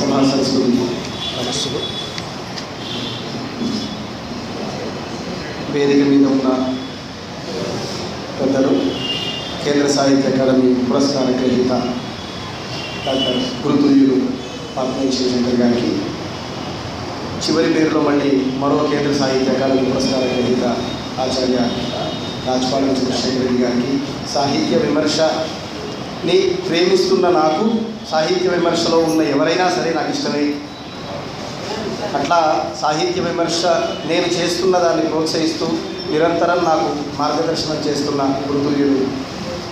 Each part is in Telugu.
సభా సంస్కృతి నమస్సులు వేదిక మీద ఉన్న పెద్దలు కేంద్ర సాహిత్య అకాడమీ పురస్కార గ్రహీత డాక్టర్ గురుతుల్యులు పాత్మయ్య శివశంకర్ గారికి చివరి పేరులో మళ్ళీ మరో కేంద్ర సాహిత్య అకాడమీ పురస్కార గ్రహీత ఆచార్య రాజపాలెం చంద్రశేఖర్ రెడ్డి గారికి సాహిత్య ని ప్రేమిస్తున్న నాకు సాహిత్య విమర్శలో ఉన్న ఎవరైనా సరే నాకు ఇష్టమే. అట్లా సాహిత్య విమర్శ నేను చేస్తున్న దాన్ని ప్రోత్సహిస్తూ నిరంతరం నాకు మార్గదర్శనం చేస్తున్న గురుతుల్యుడు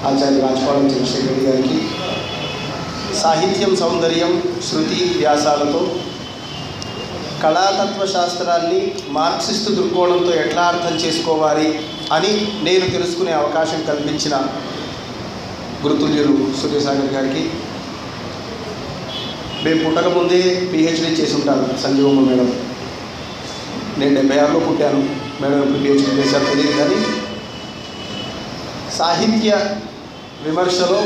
ఆచార్య రాజపాలం చంద్రశేఖర్ రెడ్డి గారికి సాహిత్యం సౌందర్యం శృతి వ్యాసాలతో కళాతత్వ శాస్త్రాన్ని మార్క్సిస్టు దృక్కోణంతో ఎట్లా అర్థం చేసుకోవాలి అని నేను తెలుసుకునే అవకాశం కల్పించిన గురుతుల్యులు సూర్యసాగర్ గారికి. మేము పుట్టక ముందే పిహెచ్డీ చేసి ఉంటాను సంజీవమ్మ మేడం. నేను డెబ్బై ఆరులో పుట్టాను. మేడం ఇప్పుడు పిహెచ్డీ చేశారు తెలియదు కానీ సాహిత్య విమర్శలో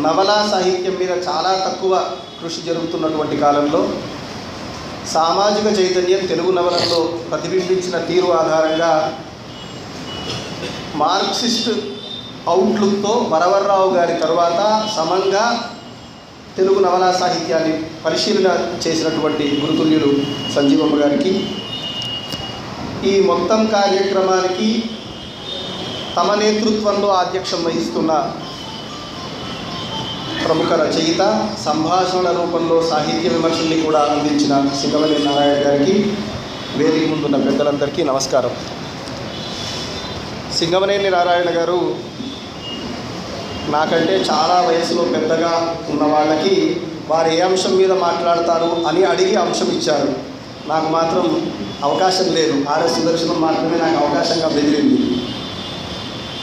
నవలా సాహిత్యం మీద చాలా తక్కువ కృషి జరుగుతున్నటువంటి కాలంలో సామాజిక చైతన్యం తెలుగు నవలల్లో ప్రతిబింబించిన తీరు ఆధారంగా మార్క్సిస్ట్ అవుట్లుక్తో వరవర్రావు గారి తరువాత సమంగా తెలుగు నవలా సాహిత్యాన్ని పరిశీలన చేసినటువంటి గురుతుల్యులు సంజీవమ్మ గారికి ఈ మొత్తం కార్యక్రమానికి తమ నేతృత్వంలో ఆధ్యక్షం వహిస్తున్న ప్రముఖ రచయిత సంభాషణల రూపంలో సాహిత్య విమర్శల్ని కూడా అందించిన సింగవల్లి నారాయణ గారికి వేదిక ముందున్న పెద్దలందరికీ నమస్కారం. సింగమనేని నారాయణ గారు నాకంటే చాలా వయసులో పెద్దగా ఉన్న వాళ్ళకి వారు ఏ అంశం మీద మాట్లాడతారు అని అడిగి అంశం ఇచ్చారు. నాకు మాత్రం అవకాశం లేదు. ఆర్ఎస్ సుదర్శనం మాత్రమే నాకు అవకాశంగా బెదిరింది.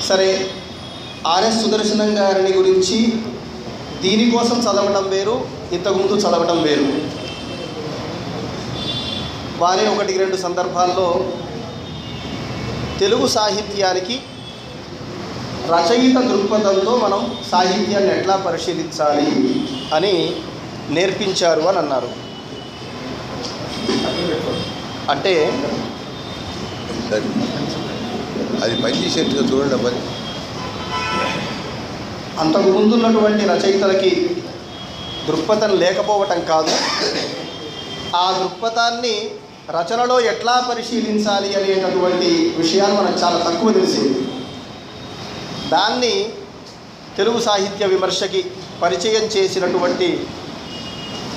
సరే ఆర్ఎస్ సుదర్శనం గారిని గురించి దీనికోసం చదవటం వేరు ఇంతకుముందు చదవటం వేరు. వారే ఒకటి రెండు సందర్భాల్లో తెలుగు సాహిత్యానికి రచయిత దృక్పథంతో మనం సాహిత్యాన్ని ఎట్లా పరిశీలించాలి అని నేర్పించారు అని అన్నారు. అంటే అది పని చేసేట్టుగా చూడండి పని అంతకు ముందున్నటువంటి రచయితలకి దృక్పథం లేకపోవటం కాదు. ఆ దృక్పథాన్ని రచనలో ఎట్లా పరిశీలించాలి అనేటటువంటి విషయాలు మనకు చాలా తక్కువ తెలిసింది దాన్ని తెలుగు సాహిత్య విమర్శకి పరిచయం చేసినటువంటి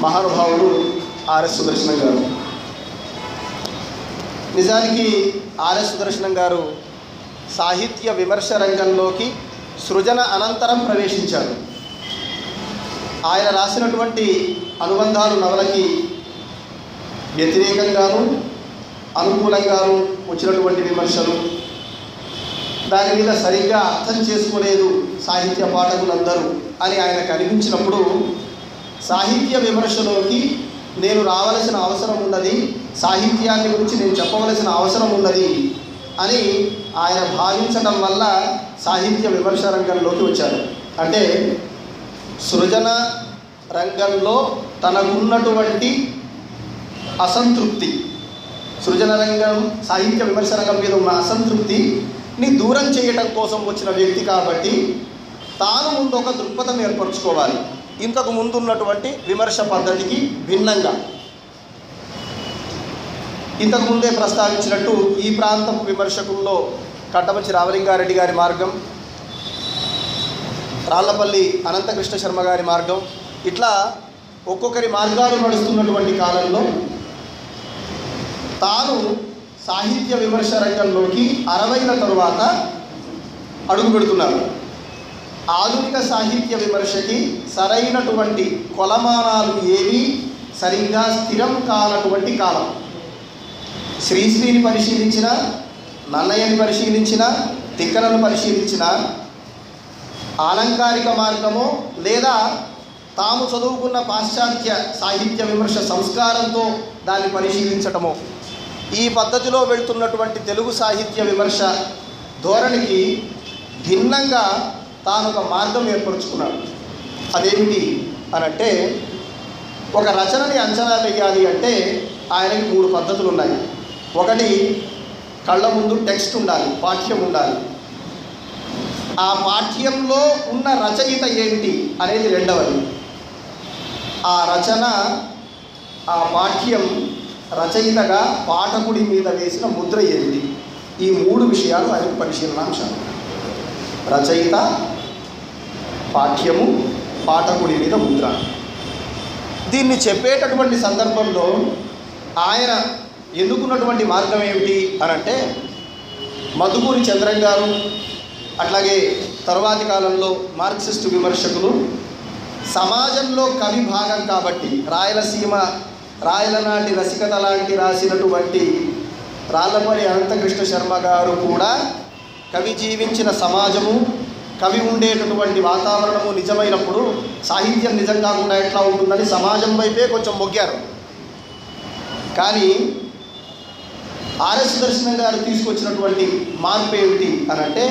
మహానుభావుడు ఆర్ఎస్ సుదర్శనం గారు. నిజానికి ఆర్ఎస్ సుదర్శనం గారు సాహిత్య విమర్శ రంగంలోకి సృజన అనంతరం ప్రవేశించారు. ఆయన రాసినటువంటి అనుబంధాలు నవలకి వ్యతిరేకంగాను అనుకూలంగాను వచ్చినటువంటి విమర్శలు దాని మీద సరిగ్గా అర్థం చేసుకోలేదు సాహిత్య పాఠకులందరూ అని ఆయన కనిపించినప్పుడు సాహిత్య విమర్శలోకి నేను రావలసిన అవసరం ఉన్నది సాహిత్యాన్ని గురించి నేను చెప్పవలసిన అవసరం ఉన్నది అని ఆయన భావించడం వల్ల సాహిత్య విమర్శ రంగంలోకి వచ్చారు అంటే సృజన రంగంలో తనకున్నటువంటి అసంతృప్తి సృజన రంగం సాహిత్య విమర్శ రంగం మీద ఉన్న అసంతృప్తి ని దూరం చేయటం కోసం వచ్చిన వ్యక్తి కాబట్టి తాను ముందు ఒక దృక్పథం ఏర్పరచుకోవాలి. ఇంతకు ముందున్నటువంటి విమర్శ పద్ధతికి భిన్నంగా. ఇంతకు ముందే ప్రస్తావించినట్టు ఈ ప్రాంతం విమర్శకుల్లో కట్టమంచి రామలింగారెడ్డి గారి మార్గం రాళ్ళపల్లి అనంతకృష్ణ శర్మ గారి మార్గం ఇట్లా ఒక్కొక్కరి మార్గాలు నడుస్తున్నటువంటి కాలంలో తాను సాహిత్య విమర్శ రంగంలోకి అరవైల తరువాత అడుగు పెడుతున్నారు. ఆధునిక సాహిత్య విమర్శకి సరైనటువంటి కొలమానాలు ఏవి సరిగ్గా స్థిరం కానటువంటి కాలం. శ్రీశ్రీని పరిశీలించిన నన్నయ్యని పరిశీలించిన తిక్కనను పరిశీలించిన ఆలంకారిక మార్గము లేదా తాము చదువుకున్న పాశ్చాత్య సాహిత్య విమర్శ సంస్కారంతో దాన్ని పరిశీలించటమో ఈ పద్ధతిలో వెళ్తున్నటువంటి తెలుగు సాహిత్య విమర్శ ధోరణికి భిన్నంగా తాను ఒక మార్గం ఏర్పరచుకున్నాడు. అదేమిటి అనంటే ఒక రచనని అంచనా వేయాలి అంటే ఆయనకి మూడు పద్ధతులు ఉన్నాయి. ఒకటి కళ్ళ ముందు టెక్స్ట్ ఉండాలి పాఠ్యం ఉండాలి. ఆ పాఠ్యంలో ఉన్న రచయిత ఏంటి అనేది రెండవది. ఆ రచన ఆ పాఠ్యం రచయితగా పాఠకుడి మీద వేసిన ముద్ర ఏమిటి? ఈ మూడు విషయాలు ఆయనకు పరిశీలనాంశాలు రచయిత పాఠ్యము పాఠకుడి మీద ముద్ర. దీన్ని చెప్పేటటువంటి సందర్భంలో ఆయన ఎన్నుకున్నటువంటి మార్గం ఏమిటి అని అంటే మధుపూరి చంద్రన్ గారు అట్లాగే తర్వాతి కాలంలో మార్క్సిస్టు విమర్శకులు సమాజంలో కవి భాగం కాబట్టి రాయలసీమ రాయలనాటి రసికత లాంటి రాసినటువంటి రాళ్ళపల్లి అనంతకృష్ణ శర్మ గారు కూడా కవి జీవించిన సమాజము కవి ఉండేటటువంటి వాతావరణము నిజమైనప్పుడు సాహిత్యం నిజం కాకుండా ఎట్లా ఉంటుందని సమాజం వైపే కొంచెం మొగ్గారు. కానీ ఆర్ఎస్ దర్శనం గారు తీసుకొచ్చినటువంటి మార్పు ఏమిటి అని అంటే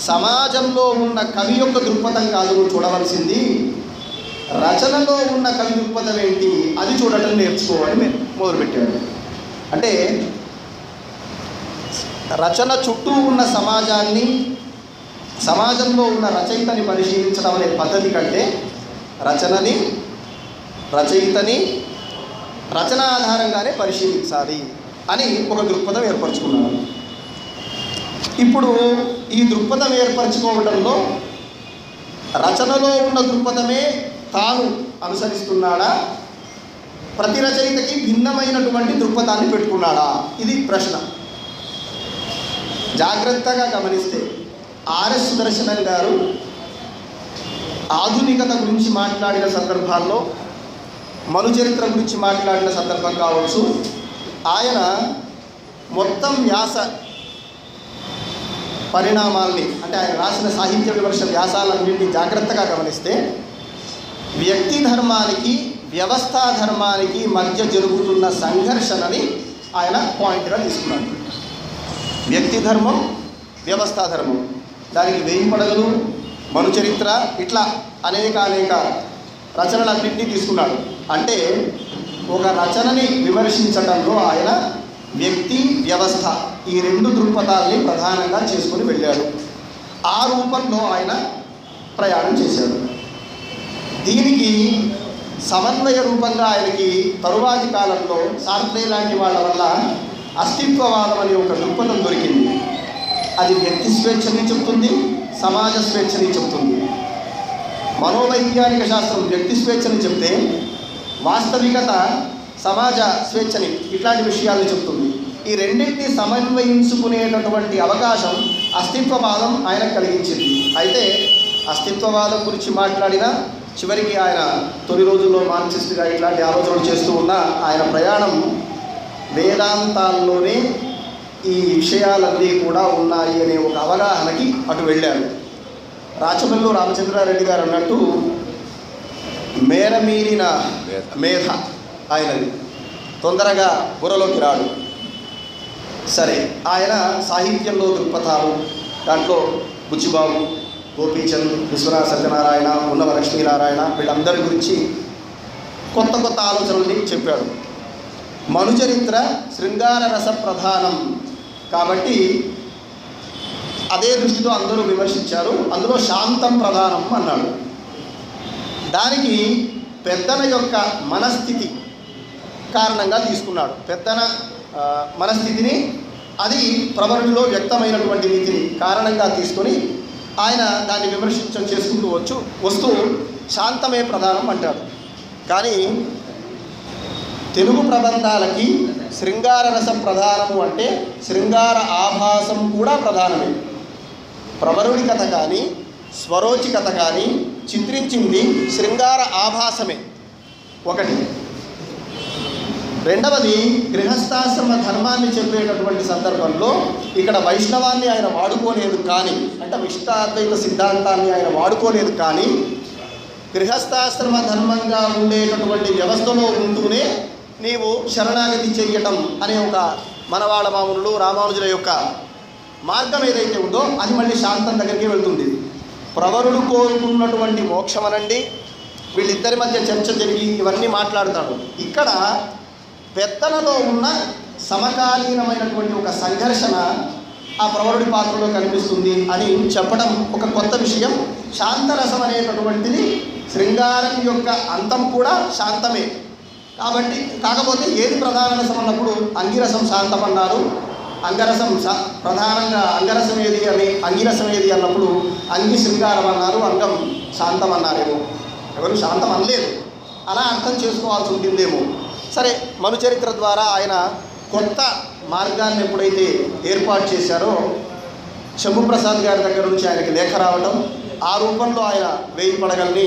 సమాజంలో ఉన్న కవి యొక్క దృక్పథం కాదు చూడవలసింది. రచనలో ఉన్న కవి దృక్పథం ఏంటి? అది చూడటం నేర్చుకోవాలి మేము మొదలుపెట్టాడు అంటే రచన చుట్టూ ఉన్న సమాజాన్ని సమాజంలో ఉన్న రచయితని పరిశీలించడం అనే పద్ధతి కంటే రచనని రచయితని రచన ఆధారంగానే పరిశీలించాలి అని ఒక దృక్పథం ఏర్పరచుకున్నాను. ఇప్పుడు ఈ దృక్పథం ఏర్పరచుకోవడంలో రచనలో ఉన్న దృక్పథమే తాను అనుసరిస్తున్నాడా? ప్రతి రచయితకి భిన్నమైనటువంటి దృక్పథాన్ని పెట్టుకున్నాడా? ఇది ప్రశ్న. జాగ్రత్తగా గమనిస్తే ఆర్ఎస్ సుదర్శనం గారు ఆధునికత గురించి మాట్లాడిన సందర్భాల్లో మను చరిత్ర గురించి మాట్లాడిన సందర్భం కావచ్చు. ఆయన మొత్తం వ్యాస పరిణామాల్ని అంటే ఆయన రాసిన సాహిత్య విమర్శ వ్యాసాలన్నింటినీ జాగ్రత్తగా గమనిస్తే వ్యక్తి ధర్మానికి వ్యవస్థా ధర్మానికి మధ్య జరుగుతున్న సంఘర్షణని ఆయన పాయింట్గా తీసుకున్నాడు. వ్యక్తి ధర్మం వ్యవస్థా ధర్మం. దానికి వెయ్యి పడగలు మనుచరిత్ర ఇట్లా అనేక అనేక రచనలన్నింటినీ తీసుకున్నాడు. అంటే ఒక రచనని విమర్శించడంలో ఆయన వ్యక్తి వ్యవస్థ ఈ రెండు దృక్పథాలని ప్రధానంగా చేసుకుని వెళ్ళాడు. ఆ రూపంలో ఆయన ప్రయాణం చేశాడు. దీనికి సమన్వయ రూపంగా ఆయనకి తరువాతి కాలంలో సార్ట్రే లాంటి వాళ్ళ వల్ల అస్తిత్వవాదం అనే ఒక దృక్పథం దొరికింది. అది వ్యక్తి స్వేచ్ఛని చెప్తుంది సమాజ స్వేచ్ఛని చెప్తుంది. మనోవైజ్ఞానిక శాస్త్రం వ్యక్తి స్వేచ్ఛని చెప్తే వాస్తవికత సమాజ స్వేచ్ఛని ఇట్లాంటి విషయాలను చెప్తుంది. ఈ రెండింటిని సమన్వయించుకునేటటువంటి అవకాశం అస్తిత్వవాదం ఆయనకు కలిగించింది. అయితే అస్తిత్వవాదం గురించి మాట్లాడినా చివరికి ఆయన తొలి రోజుల్లో మార్క్సిస్ట్గా ఇట్లాంటి ఆలోచనలు చేస్తూ ఉన్న ఆయన ప్రయాణం వేదాంతాల్లోనే ఈ విషయాలన్నీ కూడా ఉన్నాయి అనే ఒక అవగాహనకి అటు వెళ్ళారు. రాచమల్లు రామచంద్రారెడ్డి గారు అన్నట్టు మేరమీరిన మేధ ఆయనది. తొందరగా బుర్రలోకి రాడు. సరే ఆయన సాహిత్యంలో దృక్పథాలు దాంట్లో బుచ్చిబాబు గోపీచంద్ విశ్వనాథ సత్యనారాయణ ఉన్నవ లక్ష్మీనారాయణ వీళ్ళందరి గురించి కొత్త కొత్త ఆలోచనల్ని చెప్పాడు. మనుచరిత్ర శృంగార రస ప్రధానం. కాబట్టి అదే దృష్టితో అందరూ విమర్శించారు. అందులో శాంతం ప్రధానం అన్నాడు. దానికి పెద్దన యొక్క మనస్థితి కారణంగా తీసుకున్నాడు. పెద్దన మనస్థితిని అది ప్రవరణలో వ్యక్తమైనటువంటి నీతిని కారణంగా తీసుకొని ఆయన దాన్ని విమర్శించడం చేసుకుంటూ వచ్చు. వస్తూ శాంతమే ప్రధానం అంటాడు కానీ తెలుగు ప్రబంధాలకి శృంగార రసం ప్రధానము అంటే శృంగార ఆభాసం కూడా ప్రధానమే. ప్రవరుడి కథ కానీ స్వరోచి కథ కానీ చిత్రించింది శృంగార ఆభాసమే. ఒకటి. రెండవది గృహస్థాశ్రమ ధర్మాన్ని చెప్పేటటువంటి సందర్భంలో ఇక్కడ వైష్ణవాన్ని ఆయన వాడుకోలేదు కానీ అంటే విష్టాద్వైత సిద్ధాంతాన్ని ఆయన వాడుకోలేదు కానీ గృహస్థాశ్రమ ధర్మంగా ఉండేటటువంటి వ్యవస్థలో ఉంటూనే నీవు శరణాగతి చెయ్యటం అనే ఒక మనవాళ్ళ మామూలు రామానుజుల యొక్క మార్గం ఏదైతే ఉందో అది మళ్ళీ శాంతం దగ్గరికి వెళ్తుంది. ప్రవరుడు కోరుకున్నటువంటి మోక్షమనండి. వీళ్ళిద్దరి మధ్య చర్చ జరిగి ఇవన్నీ మాట్లాడతాడు. ఇక్కడ పెత్తనలో ఉన్న సమకాలీనమైనటువంటి ఒక సంఘర్షణ ఆ ప్రవరుడి పాత్రలో కనిపిస్తుంది అని చెప్పడం ఒక కొత్త విషయం. శాంతరసం అనేటటువంటిది శృంగారం యొక్క అంతం కూడా శాంతమే. కాబట్టి కాకపోతే ఏది ప్రధాన రసం అన్నప్పుడు అంగిరసం శాంతం అన్నారు అంగరసం శా- ప్రధానంగా అంగరసం ఏది అని అంగిరసం ఏది అన్నప్పుడు అంగి శృంగారం అన్నారు అంగం శాంతం అన్నారేమో. ఎవరు శాంతం అనలేదు. అలా అర్థం చేసుకోవాల్సి ఉంటుందేమో. సరే మను చరిత్ర ద్వారా ఆయన కొత్త మార్గాన్ని ఎప్పుడైతే ఏర్పాటు చేశారో శంభుప్రసాద్ గారి దగ్గర నుంచి ఆయనకి లేఖ రావడం ఆ రూపంలో ఆయన వేయి పడగల్ని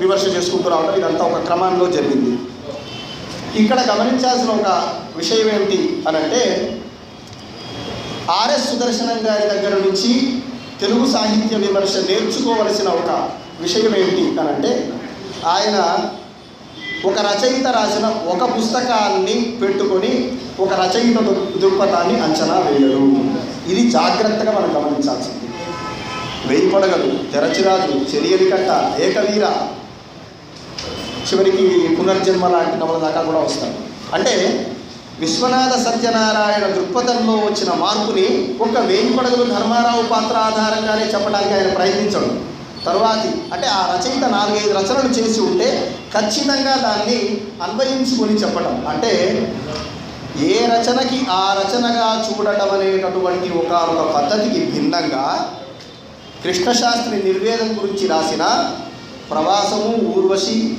విమర్శ చేసుకుంటూ రావడం ఇదంతా ఒక క్రమంలో జరిగింది. ఇక్కడ గమనించాల్సిన ఒక విషయం ఏమిటి అని అంటే ఆర్ఎస్ సుదర్శనం గారి దగ్గర నుంచి తెలుగు సాహిత్య విమర్శ నేర్చుకోవలసిన ఒక విషయం ఏమిటి అని అంటే ఆయన ఒక రచయిత రాసిన ఒక పుస్తకాన్ని పెట్టుకొని ఒక రచయిత దృక్పథాన్ని అంచనా వేయడు. ఇది జాగ్రత్తగా మనం గమనించాల్సింది. వెయ్యి పడగలు తెరచిరాజు చెరియలి కట్ట ఏకవీర. చివరికి పునర్జన్మ లాంటి నవల దాకా కూడా వస్తాయి అంటే విశ్వనాథ సత్యనారాయణ దృక్పథంలో వచ్చిన మార్పుని ఒక వేయి పడగలు ధర్మారావు పాత్ర ఆధారంగానే చెప్పడానికి ఆయన ప్రయత్నించడు. తరువాతి అంటే ఆ రచయిత నాలుగైదు రచనలు చేసి ఉంటే ఖచ్చితంగా దాన్ని అన్వయించుకొని చెప్పడం. అంటే ఏ రచనకి ఆ రచనగా చూడటం అనేటటువంటి ఒక ఒక పద్ధతికి భిన్నంగా కృష్ణశాస్త్రి నిర్వేదం గురించి రాసిన ప్రవాసము ఊర్వశి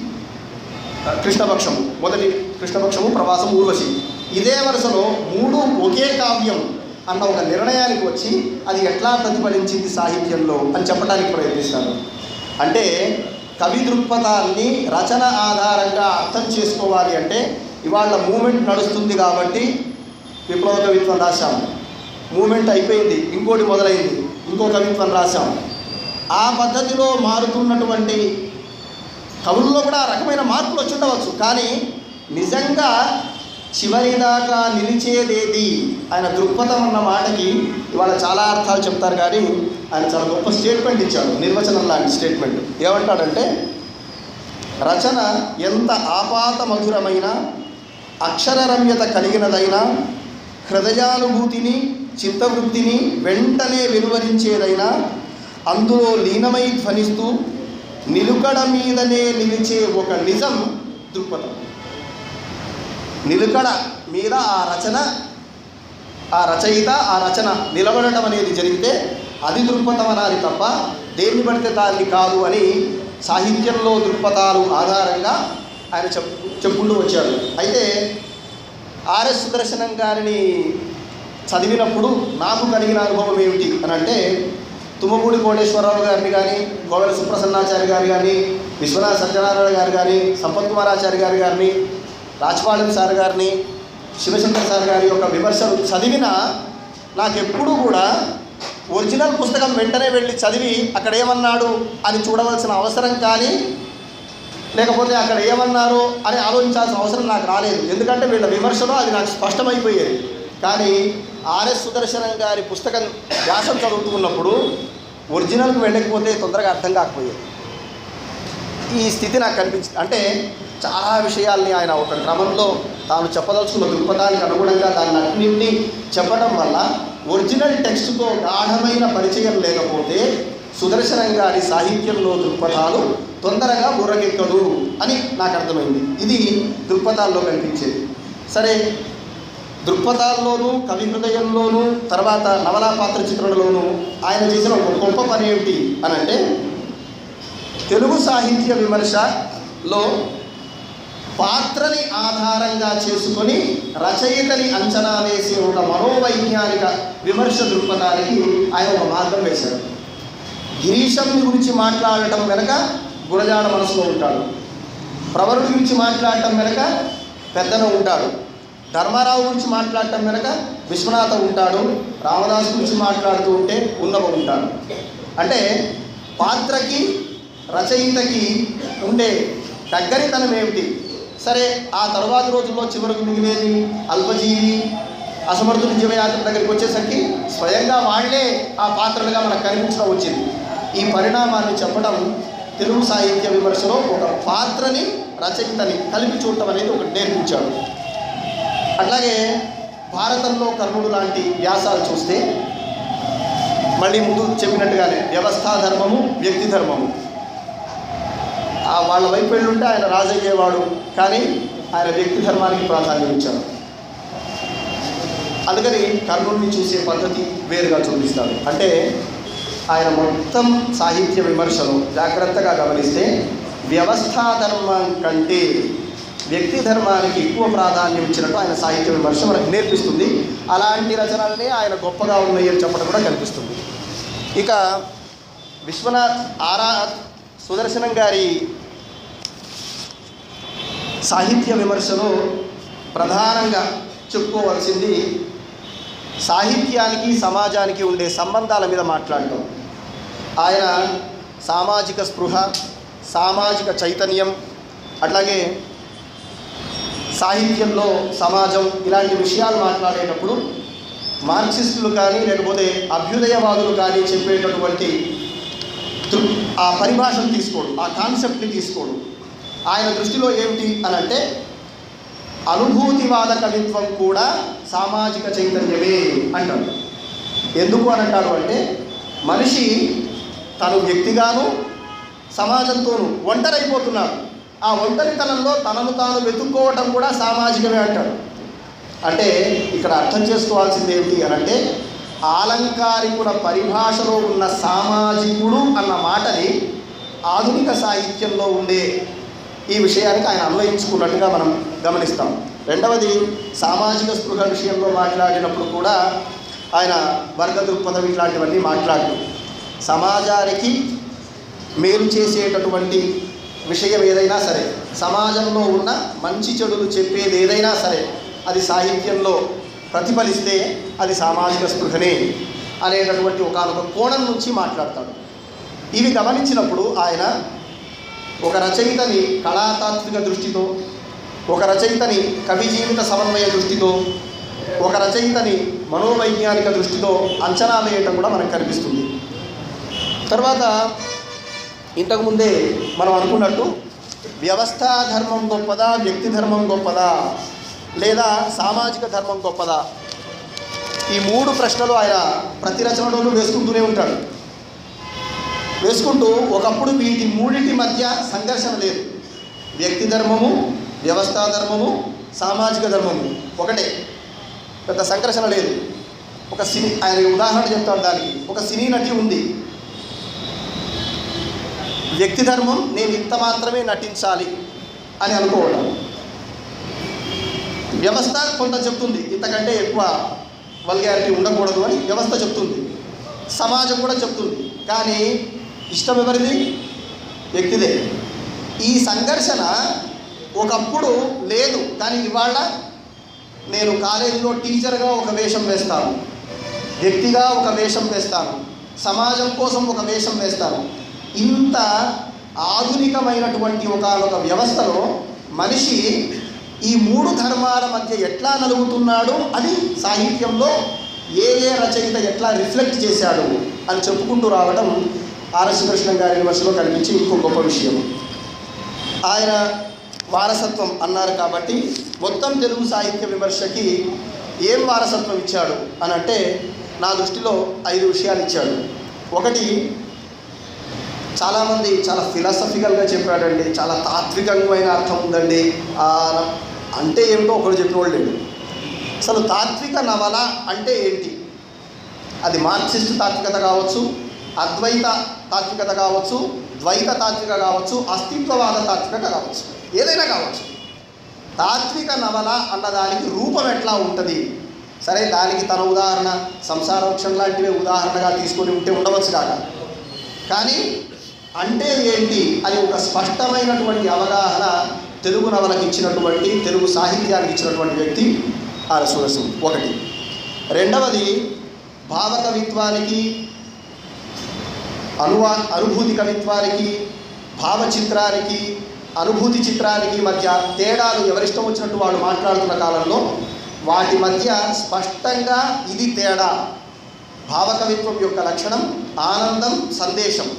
కృష్ణపక్షము. మొదటి కృష్ణపక్షము ప్రవాసము ఊర్వశి. ఇదే వరుసలో మూడు ఒకే కావ్యం అన్న ఒక నిర్ణయానికి వచ్చి అది ఎట్లా ప్రతిఫలించింది సాహిత్యంలో అని చెప్పడానికి ప్రయత్నిస్తాను అంటే కవి దృక్పథాన్ని రచన ఆధారంగా అర్థం చేసుకోవాలి అంటే ఇవాళ మూమెంట్ నడుస్తుంది కాబట్టి విప్లవ కవిత్వం రాశాం. మూమెంట్ అయిపోయింది ఇంకోటి మొదలైంది ఇంకో కవిత్వం రాశాం. ఆ పద్ధతిలో మారుతున్నటువంటి కవుల్లో కూడా ఆ రకమైన మార్పులు వచ్చి ఉండవచ్చు. కానీ నిజంగా చివరిదాకా నిలిచేదేది ఆయన దృక్పథం అన్న మాటకి ఇవాళ చాలా అర్థాలు చెప్తారు కానీ ఆయన చాలా గొప్ప స్టేట్మెంట్ ఇచ్చాడు నిర్వచనం లాంటి స్టేట్మెంట్ ఏమంటాడంటే రచన ఎంత ఆపాత మధురమైన అక్షరరమ్యత కలిగినదైనా హృదయానుభూతిని చిత్తవృత్తిని వెంటనే వెలువరించేదైనా అందులో లీనమై ధ్వనిస్తూ నిలుకడ మీదనే నిలిచే ఒక నిజం దృక్పథం. నిలుకడ మీద ఆ రచన ఆ రచయిత ఆ రచన నిలబడటం అనేది జరిగితే అది దృక్పథం అనాలి తప్ప దేన్ని పడితే దాన్ని కాదు అని సాహిత్యంలో దృక్పథాలు ఆధారంగా ఆయన చెప్ చెప్పుకుంటూ వచ్చారు అయితే ఆర్ఎస్ సుదర్శనం గారిని చదివినప్పుడు నాకు కలిగిన అనుభవం ఏమిటి అని అంటే తుమ్మపూడి కోటేశ్వరరావు గారిని కానీ గోవెల సుప్రసన్నాచారి గారు కానీ విశ్వనాథ సత్యనారాయణ గారు కానీ సంపత్ కుమారాచారి గారు గారిని రాజపాలెం సార్ గారిని శివశంకర్ సార్ గారి యొక్క విమర్శలు చదివిన నాకు ఎప్పుడూ కూడా ఒరిజినల్ పుస్తకం వెంటనే వెళ్ళి చదివి అక్కడ ఏమన్నాడు అని చూడవలసిన అవసరం కానీ లేకపోతే అక్కడ ఏమన్నారు అని ఆలోచించాల్సిన అవసరం నాకు రాలేదు. ఎందుకంటే వీళ్ళ విమర్శలో అది నాకు స్పష్టమైపోయేది. కానీ ఆర్ఎస్ సుదర్శనం గారి పుస్తకం వ్యాసం చదువుతున్నప్పుడు ఒరిజినల్కి వెళ్ళకపోతే తొందరగా అర్థం కాకపోయేది. ఈ స్థితి నాకు కనిపించింది. అంటే చాలా విషయాల్ని ఆయన ఒక క్రమంలో తాను చెప్పదలుచుకున్న దృక్పథానికి అనుగుణంగా దాన్ని అన్నింటినీ చెప్పడం వల్ల ఒరిజినల్ టెక్స్ట్తో గాఢమైన పరిచయం లేకపోతే సుదర్శనం గారి సాహిత్యంలో దృక్పథాలు తొందరగా బుర్రకెక్కదు అని నాకు అర్థమైంది. ఇది దృక్పథాల్లో కనిపించేది. సరే దృక్పథాల్లోనూ కవి హృదయంలోనూ తర్వాత నవలా పాత్ర చిత్రణలోనూ ఆయన చేసిన ఒక గొప్ప పని ఏమిటి అని అంటే తెలుగు సాహిత్య విమర్శలో పాత్రని ఆధారంగా చేసుకొని రచయితని అంచనా వేసి ఒక మనోవైజ్ఞానిక విమర్శ దృక్పథానికి ఆయన ఒక మార్గం వేశారు. గిరీశం గురించి మాట్లాడటం వెనక గురజాడ మనసులో ఉంటాడు. ప్రవరుడి గురించి మాట్లాడటం వెనక పెద్దన ఉంటాడు ధర్మారావు గురించి మాట్లాడటం వెనక విశ్వనాథ ఉంటాడు. రామదాస్ గురించి మాట్లాడుతూ ఉంటే ఉన్నవ ఉంటాడు. అంటే పాత్రకి రచయితకి ఉండే దగ్గరితనం ఏమిటి? సరే ఆ తర్వాతి రోజుల్లో చివరికి మిగిలేది అల్పజీవి అసమర్థుడి జీవయాత్ర దగ్గరికి వచ్చేసరికి స్వయంగా వాళ్ళే ఆ పాత్రలుగా మనకు కనిపించడం వచ్చింది. ఈ పరిణామాన్ని చెప్పడం తెలుగు సాహిత్య విమర్శలో ఒక పాత్రని రచయితని కలిపి చూడటం అనేది ఒకటి నేర్పించాడు. అట్లాగే భారతంలో కర్ణుడు లాంటి వ్యాసాలు చూస్తే మళ్ళీ ముందు చెప్పినట్టుగానే వ్యవస్థా ధర్మము వ్యక్తి ధర్మము. వాళ్ళ వైపు వెళ్ళుంటే ఆయన రాజయ్యేవాడు కానీ ఆయన వ్యక్తి ధర్మానికి ప్రాధాన్యం ఇచ్చాడు అందుకని కర్ణుడిని చూసే పద్ధతి వేరుగా చూపిస్తాడు అంటే ఆయన మొత్తం సాహిత్య విమర్శలు జాగ్రత్తగా గమనిస్తే వ్యవస్థా ధర్మం కంటే వ్యక్తి ధర్మానికి ఎక్కువ ప్రాధాన్యం ఇచ్చినట్టు ఆయన సాహిత్య విమర్శ మనకు నేర్పిస్తుంది. అలాంటి రచనలనే ఆయన గొప్పగా ఉన్నాయి అని చెప్పడం కూడా కనిపిస్తుంది. ఇక విశ్వనాథ్ ఆరా సుదర్శనం గారి సాహిత్య విమర్శలో ప్రధానంగా చెప్పుకోవాల్సింది సాహిత్యానికి సమాజానికి ఉండే సంబంధాల మీద మాట్లాడటం. ఆయన సామాజిక స్పృహ సామాజిక చైతన్యం అట్లాగే సాహిత్యంలో సమాజం ఇలాంటి విషయాలు మాట్లాడేటప్పుడు మార్క్సిస్టులు కానీ లేకపోతే అభ్యుదయవాదులు కానీ చెప్పేటటువంటి ఆ పరిభాషను తీసుకోడు ఆ కాన్సెప్ట్ని తీసుకోడు. ఆయన దృష్టిలో ఏమిటి అని అంటే అనుభూతివాద కవిత్వం కూడా సామాజిక చైతన్యమే అంటాడు ఎందుకు అని అంటాడు అంటే మనిషి తను వ్యక్తిగాను సమాజంతోనూ ఒంటరైపోతున్నాడు ఆ ఒంటరితనంలో తనను తాను వెతుక్కోవటం కూడా సామాజికమే అంటాడు అంటే ఇక్కడ అర్థం చేసుకోవాల్సింది ఏమిటి అని అంటే ఆలంకారికుల పరిభాషలో ఉన్న సామాజికుడు అన్న మాటని ఆధునిక సాహిత్యంలో ఉండే ఈ విషయానికి ఆయన అన్వయించుకున్నట్టుగా మనం గమనిస్తాం. రెండవది సామాజిక స్పృహ విషయంలో మాట్లాడినప్పుడు కూడా ఆయన వర్గ దృక్పథం ఇట్లాంటివన్నీ మాట్లాడు సమాజానికి మేలు చేసేటటువంటి విషయం ఏదైనా సరే సమాజంలో ఉన్న మంచి చెడులు చెప్పేది ఏదైనా సరే అది సాహిత్యంలో ప్రతిఫలిస్తే అది సామాజిక స్పృహనే అనేటటువంటి ఒకనొక కోణం నుంచి మాట్లాడతాడు. ఇవి గమనించినప్పుడు ఆయన ఒక రచయితని కళాతాత్విక దృష్టితో ఒక రచయితని కవి జీవిత సమన్వయ దృష్టితో ఒక రచయితని మనోవైజ్ఞానిక దృష్టితో అంచనా వేయటం కూడా మనకు కనిపిస్తుంది. తర్వాత ఇంతకుముందే మనం అనుకున్నట్టు వ్యవస్థా ధర్మం గొప్పదా వ్యక్తి ధర్మం గొప్పదా లేదా సామాజిక ధర్మం గొప్పదా? ఈ మూడు ప్రశ్నలు ఆయన ప్రతి రచనలోనూ వేసుకుంటూనే ఉంటాడు. వేసుకుంటూ ఒకప్పుడు వీటి మూడింటి మధ్య సంఘర్షణ లేదు. వ్యక్తి ధర్మము వ్యవస్థా ధర్మము సామాజిక ధర్మము ఒకటే. పెద్ద సంఘర్షణ లేదు. ఒక సినీ ఆయన ఉదాహరణ చెప్తాడు దానికి. ఒక సినీ నటి ఉంది. వ్యక్తి ధర్మం నేను ఇంత మాత్రమే నటించాలి అని అనుకోవడం. వ్యవస్థ కొంత చెప్తుంది. ఇంతకంటే ఎక్కువ వల్గారిటీ ఉండకూడదు అని వ్యవస్థ చెప్తుంది. సమాజం కూడా చెప్తుంది. కానీ ఇష్టం ఎవరిది? వ్యక్తిదే. ఈ సంఘర్షణ ఒకప్పుడు లేదు కానీ ఇవాళ నేను కాలేజీలో టీచర్గా ఒక వేషం వేస్తాను. వ్యక్తిగా ఒక వేషం వేస్తాను. సమాజం కోసం ఒక వేషం వేస్తాను. ఇంత ఆధునికమైనటువంటి ఒకనొక వ్యవస్థలో మనిషి ఈ మూడు ధర్మాల మధ్య ఎట్లా నలుగుతున్నాడు అని సాహిత్యంలో ఏ ఏ రచయిత ఎట్లా రిఫ్లెక్ట్ చేశాడు అని చెప్పుకుంటూ రావడం ఆర్ఎస్ కృష్ణ గారి విమర్శలో కనిపించి ఇంకో గొప్ప విషయం. ఆయన వారసత్వం అన్నారు కాబట్టి మొత్తం తెలుగు సాహిత్య విమర్శకి ఏం వారసత్వం ఇచ్చాడు అని అంటే నా దృష్టిలో ఐదు విషయాలు ఇచ్చాడు. ఒకటి చాలామంది చాలా ఫిలాసఫికల్గా చెప్పాడండి చాలా తాత్వికమైన అర్థం ఉందండి. అంటే ఏమిటో ఒకడు చెప్పినవాడు లేడు అసలు తాత్విక నవల అంటే ఏంటి? అది మార్క్సిస్ట్ తాత్వికత కావచ్చు అద్వైత తాత్వికత కావచ్చు ద్వైత తాత్విక కావచ్చు అస్తిత్వవాద తాత్వికత కావచ్చు. ఏదైనా కావచ్చు. తాత్విక నవల అన్నదానికి రూపం ఎట్లా ఉంటుంది? సరే దానికి తన ఉదాహరణ సంసార వృక్షం లాంటివే ఉదాహరణగా తీసుకొని ఉంటే ఉండవచ్చు కాక. కానీ అంటే ఏంటి? అని ఒక స్పష్టమైనటువంటి అవగాహన తెలుగు నవలకు ఇచ్చినటువంటి తెలుగు సాహిత్యానికి ఇచ్చినటువంటి వ్యక్తి ఆర్ సురసు ఒకటి. రెండవది భావకవిత్వానికి అనువా అనుభూతి కవిత్వానికి భావచిత్రానికి అనుభూతి చిత్రానికి మధ్య తేడాలు ఎవరిష్టం వచ్చినట్టు వాళ్ళు మాట్లాడుతున్న కాలంలో వాటి మధ్య స్పష్టంగా ఇది తేడా. భావకవిత్వం యొక్క లక్షణం ఆనందం సందేశం.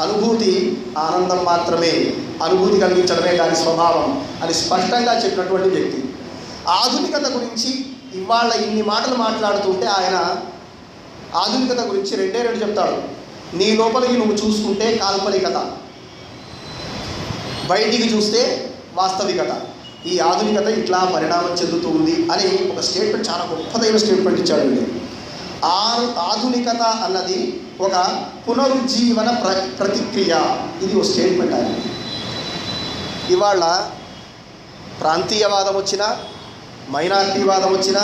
అనుభూతి ఆనందం మాత్రమే. అనుభూతి కలిగించడమే దాని స్వభావం అని స్పష్టంగా చెప్పినటువంటి వ్యక్తి. ఆధునికత గురించి ఇవాళ ఇన్ని మాటలు మాట్లాడుతుంటే ఆయన ఆధునికత గురించి రెండే రెండు చెప్తాడు. నీ లోపలికి నువ్వు చూసుకుంటే కాల్పనికత బయటికి చూస్తే వాస్తవికత. ఈ ఆధునికత ఇట్లా పరిణామం చెందుతూ ఉంది అని ఒక స్టేట్మెంట్ చాలా గొప్పదైన స్టేట్మెంట్ ఇచ్చాడండి ఆ ఆధునికత అన్నది ఒక పునరుజ్జీవన ప్ర ప్రతిక్రియ. ఇది ఒక స్టేట్మెంట్ ఆయన. ఇవాళ ప్రాంతీయవాదం వచ్చినా మైనారిటీవాదం వచ్చినా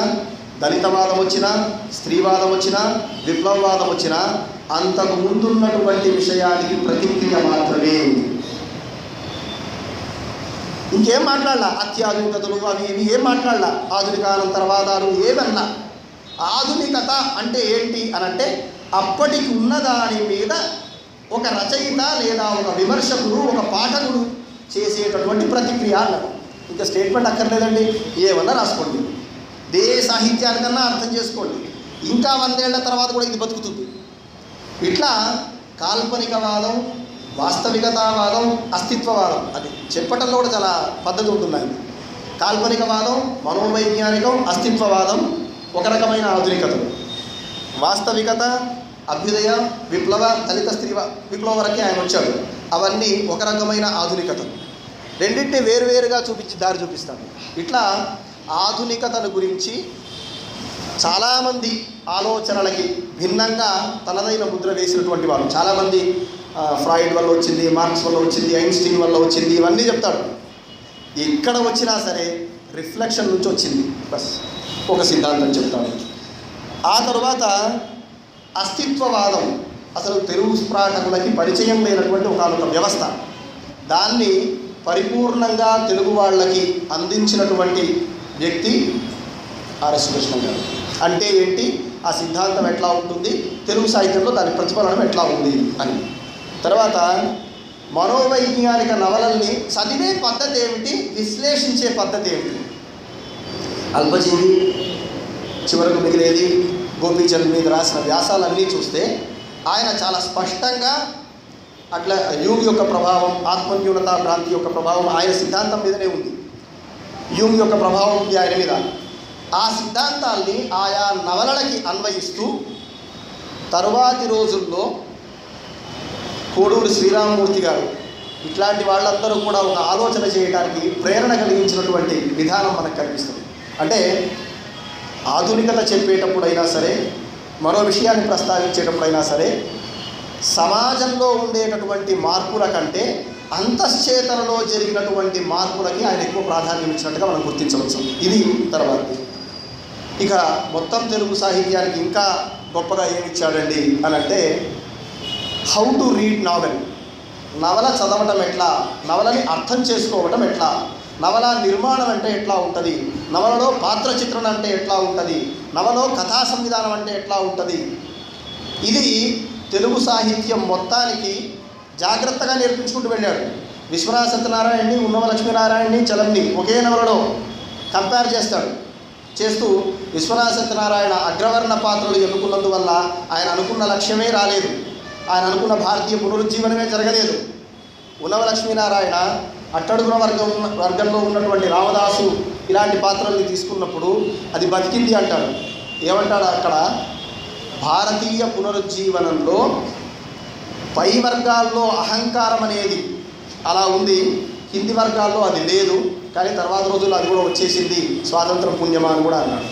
దళితవాదం వచ్చినా స్త్రీవాదం వచ్చినా విప్లవవాదం వచ్చినా అంతకు ముందున్నటువంటి విషయానికి ప్రతిక్రియ మాత్రమే. ఇంకేం మాట్లాడాల? అత్యాధునికతలు అవి ఇవి ఏం మాట్లాడలా? ఆధునికానంతరవాదాలు ఏదన్నా ఆధునికత అంటే ఏంటి అని అంటే అప్పటికి ఉన్న దాని మీద ఒక రచయిత లేదా ఒక విమర్శకుడు ఒక పాఠకుడు చేసేటటువంటి ప్రతిక్రియ ఇంకా స్టేట్మెంట్ అక్కర్లేదండి. ఏమన్నా రాసుకోండి. దే సాహిత్యానికన్నా అర్థం చేసుకోండి. ఇంకా వందేళ్ళ తర్వాత కూడా ఇది బతుకుతుంది. ఇట్లా కాల్పనికవాదం వాస్తవికతావాదం అస్తిత్వవాదం అది చెప్పటంలో కూడా చాలా పద్ధతి ఉంటుందండి. కాల్పనికవాదం మనోవైజ్ఞానికం అస్తిత్వవాదం ఒక రకమైన ఆధునికత. వాస్తవికత అభ్యుదయ విప్లవ దళిత స్త్రీ విప్లవ వరకే ఆయన వచ్చాడు. అవన్నీ ఒక రకమైన ఆధునికత. రెండింటిని వేరువేరుగా చూపించి దారి చూపిస్తాను ఇట్లా ఆధునికతను గురించి చాలామంది ఆలోచనలకి భిన్నంగా తనదైన ముద్ర వేసినటువంటి వాళ్ళు. చాలామంది ఫ్రాయిడ్ వల్ల వచ్చింది మార్క్స్ వల్ల వచ్చింది ఐన్స్టీన్ వల్ల వచ్చింది ఇవన్నీ చెప్తాడు. ఎక్కడ వచ్చినా సరే రిఫ్లెక్షన్ నుంచి వచ్చింది. బస్ ఒక సిద్ధాంతం చెప్తాడు. ఆ తరువాత అస్తిత్వవాదం అసలు తెలుగు స్ప్రాటకులకి పరిచయం లేనటువంటి ఒక వ్యవస్థ. దాన్ని పరిపూర్ణంగా తెలుగు వాళ్ళకి అందించినటువంటి వ్యక్తి ఆర్ఎస్ కృష్ణ గారు అంటే ఏంటి? ఆ సిద్ధాంతం ఎట్లా ఉంటుంది? తెలుగు సాహిత్యంలో దాని ప్రతిఫలనం ఎట్లా ఉంది అని. తర్వాత మనోవైజ్ఞానిక నవలల్ని చదివే పద్ధతి ఏమిటి? విశ్లేషించే పద్ధతి ఏమిటి? అల్పజీవి చివరకు మిగిలేది గోపీచంద్ మీద రాసిన వ్యాసాలన్నీ చూస్తే ఆయన చాలా స్పష్టంగా అట్లా యూగ్ యొక్క ప్రభావం ఆత్మన్యూనత భ్రాంతి యొక్క ప్రభావం ఆయన సిద్ధాంతం మీదనే ఉంది. యూగ్ యొక్క ప్రభావం ఉంది ఆయన మీద. ఆ సిద్ధాంతాల్ని ఆయా నవలలకి అన్వయిస్తూ తరువాతి రోజుల్లో కోడూరు శ్రీరామమూర్తి గారు ఇట్లాంటి వాళ్ళందరూ కూడా ఒక ఆలోచన చేయడానికి ప్రేరణ కలిగించినటువంటి విధానం మనకు కనిపిస్తుంది. అంటే ఆధునికత చెప్పేటప్పుడైనా సరే మరో విషయాన్ని ప్రస్తావించేటప్పుడైనా సరే సమాజంలో ఉండేటటువంటి మార్పుల కంటే అంతశ్చేతనలో జరిగినటువంటి మార్పులకి ఆయన ఎక్కువ ప్రాధాన్యం ఇచ్చినట్టుగా మనం గుర్తించవచ్చు. ఇది తర్వాత ఇక మొత్తం తెలుగు సాహిత్యానికి ఇంకా గొప్పగా ఏమిచ్చాడండి అని అంటే హౌ టు రీడ్ నావెల్ నవల చదవటం ఎట్లా? నవలని అర్థం చేసుకోవటం ఎట్లా? నవల నిర్మాణం అంటే ఎట్లా ఉంటుంది? నవలలో పాత్ర చిత్రణ అంటే ఎట్లా ఉంటుంది? నవలో కథా సంవిధానం అంటే ఎట్లా ఉంటుంది? ఇది తెలుగు సాహిత్యం మొత్తానికి జాగ్రత్తగా నేర్పించుకుంటూ వెళ్ళాడు. విశ్వనాథ సత్యనారాయణని ఉన్నవ లక్ష్మీనారాయణని చలంని ఒకే నవలలో కంపేర్ చేస్తాడు. చేస్తూ విశ్వనాథ సత్యనారాయణ అగ్రవర్ణ పాత్రలు ఎన్నుకున్నందువల్ల ఆయన అనుకున్న లక్ష్యమే రాలేదు. ఆయన అనుకున్న భారతీయ పునరుజ్జీవనమే జరగలేదు. ఉలవ లక్ష్మీనారాయణ అట్టడుగున వర్గం ఉన్న- వర్గంలో ఉన్నటువంటి రామదాసు ఇలాంటి పాత్రల్ని తీసుకున్నప్పుడు అది బతికింది అంటాడు. ఏమంటాడు అక్కడ? భారతీయ పునరుజ్జీవనంలో పై వర్గాల్లో అహంకారం అనేది అలా ఉంది. కింది వర్గాల్లో అది లేదు. కానీ తర్వాత రోజుల్లో అది కూడా వచ్చేసింది స్వాతంత్ర పుణ్యమా అని కూడా అన్నాడు.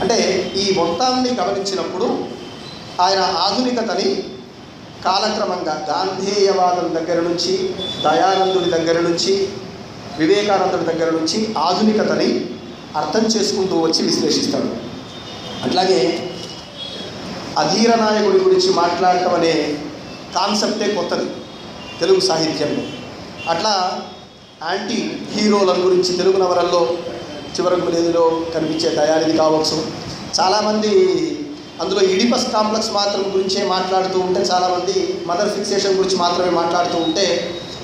అంటే ఈ మొత్తాన్ని గమనించినప్పుడు ఆయన ఆధునికతని కాలక్రమంగా గాంధేయవాదం దగ్గర నుంచి దయానందుడి దగ్గర నుంచి వివేకానందుడి దగ్గర నుంచి ఆధునికతని అర్థం చేసుకుంటూ వచ్చి విశ్లేషిస్తాడు. అట్లాగే అధీర నాయకుడి గురించి మాట్లాడటం అనే కాన్సెప్టే కొత్తది తెలుగు సాహిత్యంలో. అట్లా యాంటీ హీరోల గురించి తెలుగు నవరల్లో చివరకు లేదులో కనిపించే దయానిధి కావచ్చు. చాలామంది అందులో ఇడిపస్ కాంప్లెక్స్ మాత్రం గురించే మాట్లాడుతూ ఉంటే చాలామంది మదర్ ఫిక్సేషన్ గురించి మాత్రమే మాట్లాడుతూ ఉంటే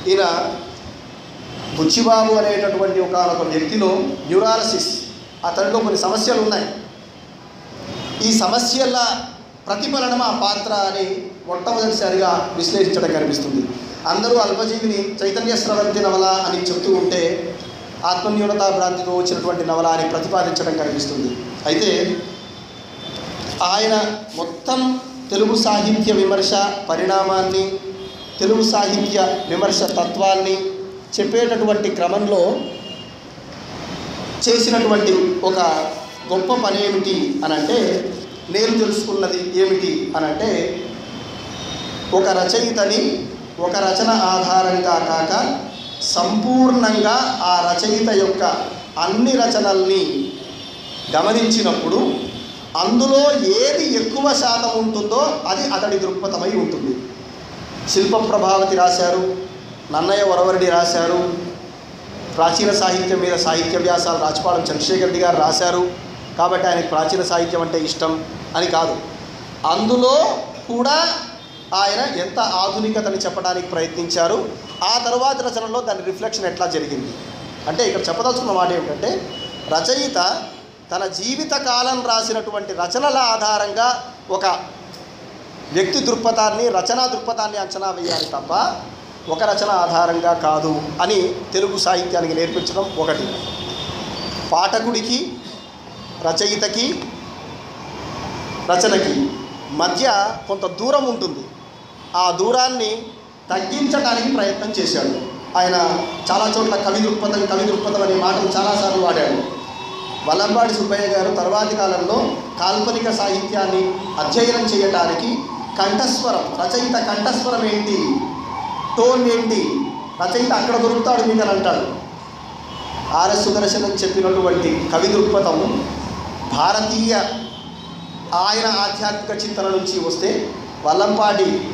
ఈయన బుచ్చిబాబు అనేటటువంటి ఒక ఒక వ్యక్తిలో న్యూరాలసిస్ అతనిలో కొన్ని సమస్యలు ఉన్నాయి. ఈ సమస్యల ప్రతిఫలనమా పాత్ర అని మొట్టమొదటిసారిగా విశ్లేషించడం కనిపిస్తుంది. అందరూ అల్పజీవిని చైతన్య స్రవంతి నవల అని చెప్తూ ఉంటే ఆత్మన్యూనతా భ్రాంతితో వచ్చినటువంటి నవల అని ప్రతిపాదించడం కనిపిస్తుంది. అయితే ఆయన మొత్తం తెలుగు సాహిత్య విమర్శ పరిణామాన్ని తెలుగు సాహిత్య విమర్శ తత్వాన్ని చెప్పేటటువంటి క్రమంలో చేసినటువంటి ఒక గొప్ప పని ఏమిటి అనంటే నేను తెలుసుకున్నది ఏమిటి అనంటే ఒక రచయితని ఒక రచన ఆధారంగా కాక సంపూర్ణంగా ఆ రచయిత యొక్క అన్ని రచనల్ని గమనించినప్పుడు అందులో ఏది ఎక్కువ శాతం ఉంటుందో అది అతడి దృక్పథమై ఉంటుంది. శిల్ప ప్రభావతి రాశారు నన్నయ్య వరవరెడ్డి రాశారు ప్రాచీన సాహిత్యం మీద సాహిత్య వ్యాసాలు రాజపాళం చంద్రశేఖర్ రెడ్డి గారు రాశారు. కాబట్టి ఆయనకు ప్రాచీన సాహిత్యం అంటే ఇష్టం అని కాదు. అందులో కూడా ఆయన ఎంత ఆధునికతని చెప్పడానికి ప్రయత్నించారు? ఆ తర్వాత రచనలో దాని రిఫ్లెక్షన్ ఎట్లా జరిగింది? అంటే ఇక్కడ చెప్పదలుచుకున్న మాట ఏమిటంటే రచయిత తన జీవిత కాలం రాసినటువంటి రచనల ఆధారంగా ఒక వ్యక్తి దృక్పథాన్ని రచనా దృక్పథాన్ని అంచనా వేయాలి తప్ప ఒక రచన ఆధారంగా కాదు అని తెలుగు సాహిత్యానికి నేర్పించడం ఒకటి. పాఠకుడికి రచయితకి రచనకి మధ్య కొంత దూరం ఉంటుంది. ఆ దూరాన్ని తగ్గించడానికి ప్రయత్నం చేశాడు. ఆయన చాలా చోట్ల కవి దృక్పథం కవి దృక్పథం అనే మాటలు చాలాసార్లు వాడాడు. వల్లంబాడి సుబ్బయ్య గారు తర్వాతి కాలంలో కాల్పనిక సాహిత్యాన్ని అధ్యయనం చేయటానికి కంఠస్వరం రచయిత కంఠస్వరం ఏంటి? టోన్ ఏంటి? రచయిత అక్కడ దొరుకుతాడు మీకు అని అంటాడు. ఆర్ఎస్ సుదర్శనం చెప్పినటువంటి కవి దృక్పథం భారతీయ ఆయన ఆధ్యాత్మిక చింతన నుంచి వస్తే వల్లంపాటి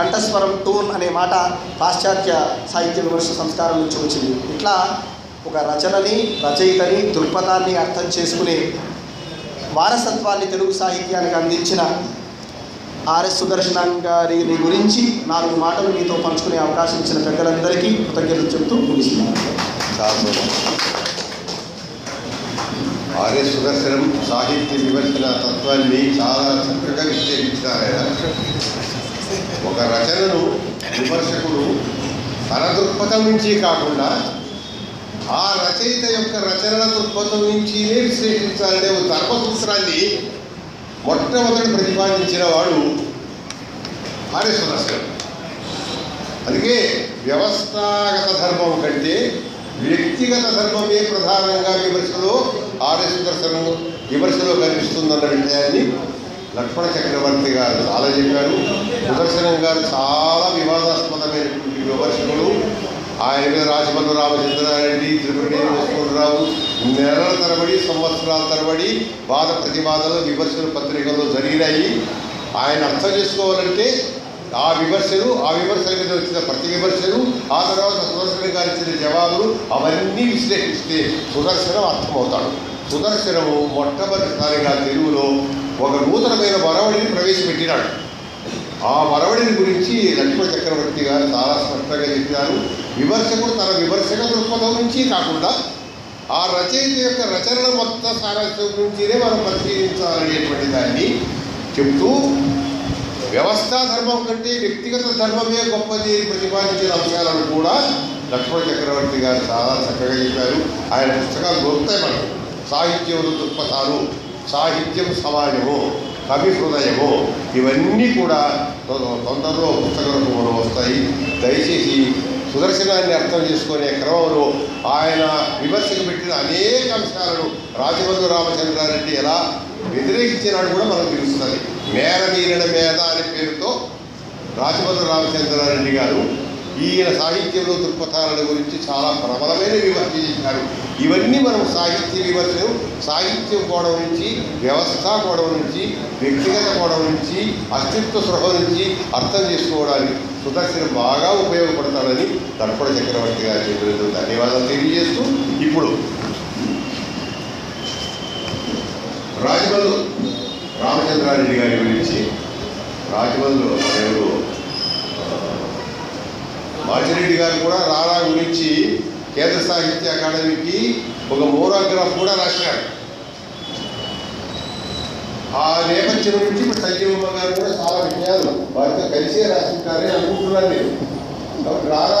కంఠస్వరం టూన్ అనే మాట పాశ్చాత్య సాహిత్య విమర్శ సంస్కారం నుంచి వచ్చింది. ఇట్లా ఒక రచనని రచయితని దృక్పథాన్ని అర్థం చేసుకునే వారసత్వాన్ని తెలుగు సాహిత్యానికి అందించిన ఆర్ఎస్ సుదర్శనం గారిని గురించి నాలుగు మాటలు మీతో పంచుకునే అవకాశం ఇచ్చిన పెద్దలందరికీ కృతజ్ఞతలు చెబుతూ ముగిస్తున్నాను. ఆర్ఎస్ సుదర్శనం సాహిత్య విమర్శన తత్వాన్ని చాలా చక్కగా విశ్లేషించినారు ఆయన. ఒక రచనను విమర్శకుడు తన దృక్పథం నుంచి కాకుండా ఆ రచయిత యొక్క రచనల దృక్పథం నుంచినే విశ్లేషించాలనే ఒక ధర్మసూత్రాన్ని మొట్టమొదటి ప్రతిపాదించిన వాడు ఆర్ఎస్ అందుకే వ్యవస్థాగత ధర్మం కంటే వ్యక్తిగత ధర్మమే ప్రధానంగా విమర్శలో ఆర్ఎస్ విమర్శలో కనిపిస్తుందన్న విషయాన్ని లక్ష్మణ చక్రవర్తి గారు చాలా చెప్పారు. సుదర్శనం గారు చాలా వివాదాస్పదమైనటువంటి విమర్శకులు. ఆయన మీద రాజమల్లు రామచంద్రారెడ్డి త్రిపురటి రావు నెలల తరబడి సంవత్సరాల తరబడి వాద ప్రతివాదాలు విమర్శలు పత్రికల్లో జరిగినాయి. ఆయన అర్థం చేసుకోవాలంటే ఆ విమర్శలు ఆ విమర్శల మీద వచ్చిన ప్రతి విమర్శలు ఆ తర్వాత సుదర్శన గారు ఇచ్చిన జవాబులు అవన్నీ విశ్లేషిస్తే సుదర్శనం అర్థమవుతాడు. సుదర్శనము మొట్టమొదటిసారిగా తెలుగులో ఒక నూతనమైన వరవడిని ప్రవేశపెట్టినాడు. ఆ వరవడిని గురించి లక్ష్మణ చక్రవర్తి గారు చాలా స్పష్టంగా చెప్పినారు. విమర్శకుడు తన విమర్శక దృక్పథం నుంచి కాకుండా ఆ రచయిత యొక్క రచనల మొత్తం సారాంశం నుంచినే మనం పరిశీలించాలనేటువంటి దాన్ని చెప్తూ వ్యవస్థా ధర్మం కంటే వ్యక్తిగత ధర్మమే గొప్పది ప్రతిపాదించిన అంశాలను కూడా లక్ష్మణ చక్రవర్తి గారు చాలా చక్కగా చెప్పారు. ఆయన పుస్తకాలు దొరుకుతాయి మనకు. సాహిత్యంలో దృక్పథాలు సాహిత్యం సమాజము కవి హృదయము ఇవన్నీ కూడా తొందరలో పుస్తక రూపంలో వస్తాయి. దయచేసి సుదర్శనాన్ని అర్థం చేసుకునే క్రమంలో ఆయన విమర్శకు పెట్టిన అనేక అంశాలను రాజబంధు రామచంద్రారెడ్డి ఎలా వ్యతిరేకించినాడు కూడా మనకు తెలుస్తుంది. మేర మీరిన మేధ అనే పేరుతో రాజబంధు రామచంద్రారెడ్డి గారు ఈయన సాహిత్యంలో దృక్పథాలను గురించి చాలా ప్రబలమైన విమర్శ చేశారు ఇవన్నీ మనం సాహిత్య విమర్శలు సాహిత్యం కోణం నుంచి వ్యవస్థ కోణం నుంచి వ్యక్తిగత కోణం నుంచి అస్తిత్వ సృహ నుంచి అర్థం చేసుకోవడానికి సుదర్శన బాగా ఉపయోగపడతాడని దర్పణ చక్రవర్తి గారు చెప్పినందుకు ధన్యవాదాలు తెలియజేస్తూ ఇప్పుడు రాజమల్లు రామచంద్రారెడ్డి గారి గురించి. రాజమల్లు ఎవరు మాచిరెడ్డి గారు కూడా రారా గురించి కేంద్ర సాహిత్య అకాడమీకి ఒక మోరాగ్రాఫ్ కూడా రాసినాడు. ఆ నేపథ్యం నుంచి ఇప్పుడు సంజీవమ్మ గారు కూడా చాలా విషయాలు వారితో కలిసే రాసింటారని అనుకుంటున్నాను నేను. కాబట్టి రారా